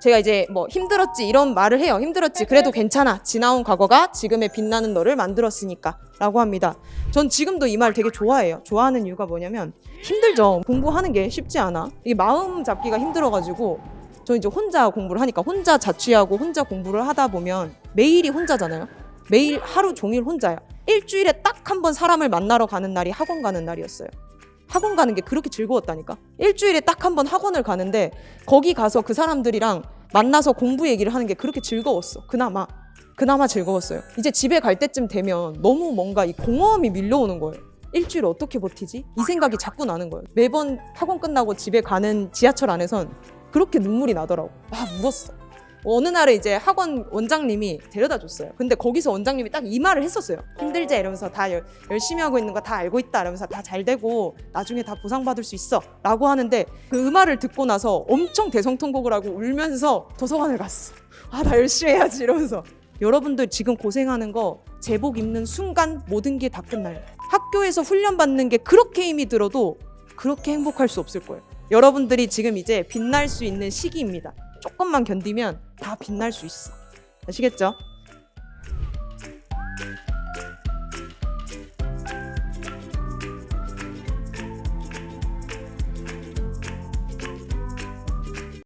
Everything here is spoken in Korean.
제가 이제 뭐 힘들었지 이런 말을 해요. 힘들었지. 그래도 괜찮아. 지나온 과거가 지금의 빛나는 너를 만들었으니까. 라고 합니다. 전 지금도 이 말 되게 좋아해요. 좋아하는 이유가 뭐냐면 힘들죠. 공부하는 게 쉽지 않아. 이게 마음 잡기가 힘들어가지고 저 이제 혼자 공부를 하니까 혼자 자취하고 혼자 공부를 하다 보면 매일이 혼자잖아요. 매일 하루 종일 혼자야. 일주일에 딱 한 번 사람을 만나러 가는 날이 학원 가는 날이었어요. 학원 가는 게 그렇게 즐거웠다니까. 일주일에 딱 한 번 학원을 가는데 거기 가서 그 사람들이랑 만나서 공부 얘기를 하는 게 그렇게 즐거웠어. 그나마. 그나마 즐거웠어요. 이제 집에 갈 때쯤 되면 너무 뭔가 이 공허함이 밀려오는 거예요. 일주일 어떻게 버티지? 이 생각이 자꾸 나는 거예요. 매번 학원 끝나고 집에 가는 지하철 안에선 그렇게 눈물이 나더라고. 아, 울었어. 어느 날에 이제 학원 원장님이 데려다 줬어요. 근데 거기서 원장님이 딱 이 말을 했었어요. 힘들지 이러면서 다 열, 열심히 하고 있는 거 다 알고 있다 이러면서 다 잘 되고 나중에 다 보상받을 수 있어 라고 하는데 그 말을 듣고 나서 엄청 대성통곡을 하고 울면서 도서관을 갔어. 아, 나 열심히 해야지 이러면서. 여러분들 지금 고생하는 거 제복 입는 순간 모든 게 다 끝나요. 학교에서 훈련 받는 게 그렇게 힘이 들어도 그렇게 행복할 수 없을 거예요. 여러분들이 지금 이제 빛날 수 있는 시기입니다. 조금만 견디면 다 빛날 수 있어. 아시겠죠?